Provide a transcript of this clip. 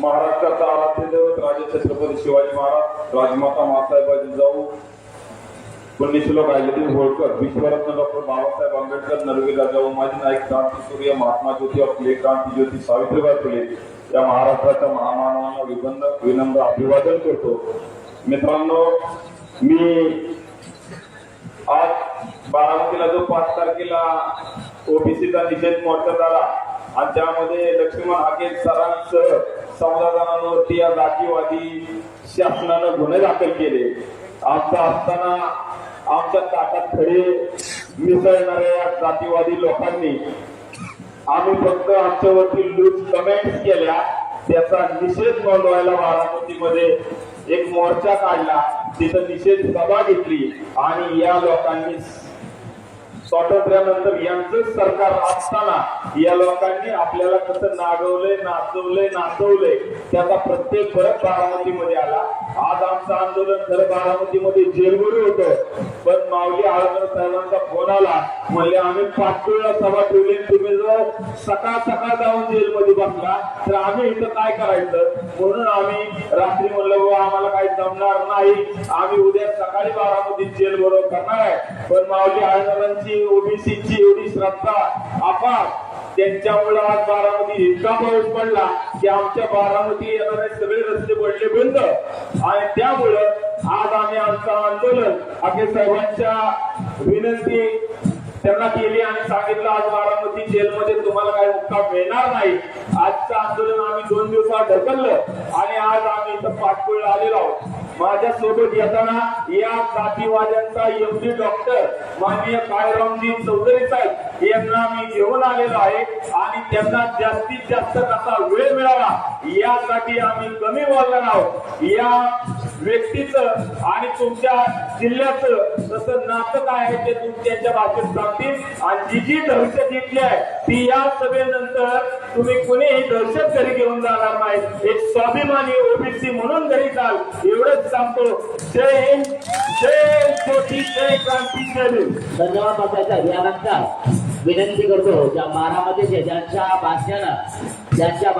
महाराष्ट्राचा आराध्य दैवत राजे छत्रपती शिवाजी महाराज राजमाता मासाहेबाजी जाऊ. पुण्यश्लोक अहिल्यादेवी होळकर विश्वरत्न डॉक्टर बाबासाहेब आंबेडकर नरवी राजा उमाजी नाईक क्रांती सूर्य महात्मा ज्योती फुले क्रांती ज्योती सावित्रीबाई फुले. या महाराष्ट्राच्या महामानवांना विबंध विनम्र अभिवादन करतो. मित्रांनो मी आज बारामतीला जो पाच तारखेला ओबीसीचा निषेध मोर्चा झाला आणि त्यामध्ये लक्ष्मण हाके सरांसह चौदा जणांवरती या जातीवादी शासनानं गुन्हे दाखल केले. आमचा असताना आमच्या ताटात खडे मिसळणाऱ्या या जातीवादी लोकांनी आम्ही फक्त आमच्यावरती लूज कमेंट केल्या. त्याचा निषेध नोंदवायला बारामतीमध्ये एक मोर्चा काढला. तिथं निषेध सभा घेतली आणि या लोकांनी स्वातंत्र्यानंतर यांचं सरकार असताना या लोकांनी आपल्याला कसं नागवलंय नाचवलंय नाचवलंय त्याचा प्रत्येक फरक बारामतीमध्ये आला. आज आमचं आंदोलन खरं बारामतीमध्ये जेलबुरी होतं. पण माऊली आळकर साहेबांचा फोन आला. म्हणले आम्ही पाचवेळा सभा ठेवली तुम्ही जर सकाळ सकाळ जाऊन जेलमध्ये बसला तर आम्ही इथं काय करायचं? म्हणून आम्ही रात्री म्हणलं बाबा आम्हाला काही जमणार नाही. आम्ही उद्या सकाळी बारामती जेल बरोबर करणार आहे. पण माऊली आळंदरांची ओबीसीची एवढी श्रद्धा अपार. त्यांच्यामुळे आज बारामती इतका पाऊस पडला की आमच्या बारामती येणारे सगळे रस्ते पडले बंद. आणि त्यामुळं आज आम्ही आमचं आंदोलन आपल्या सर्वांच्या विनंती त्यांना केली आणि सांगितलं आज बारामती जेलमध्ये तुम्हाला काही मुक्का मिळणार नाही. आजचं आंदोलन आम्ही दोन दिवसात ढकललं आणि आज आम्ही इथं पाठपुळ आलेलो आहोत. माझ्या सोबत येताना या जातीवाद्यांचा एमडी डॉक्टर माननीय काळरामजी चौधरी साहेब यांना मी घेऊन आलेलो आहे आणि त्यांना जास्तीत जास्त कसा वेळ मिळावा यासाठी आम्ही कमी बोलणार आहोत. या व्यक्तीचं आणि तुमच्या जिल्ह्याचं तसं नातं काय आहे ते तुम्ही त्यांच्या भाषेत सांगतील. आणि जी जी दहशत घेतली आहे ती या सभेनंतर तुम्ही कुणीही दहशत घरी घेऊन जाणार नाही. एक स्वाभिमानी ओबीसी म्हणून घरी जाल एवढंच सांगतो. जय हिंद जय ज्योती जय क्रांती जय धन्यवाद बसायचा यानंतर विनंती करतो ज्या मारामध्ये ज्यांच्या भाषणानं ज्यांच्या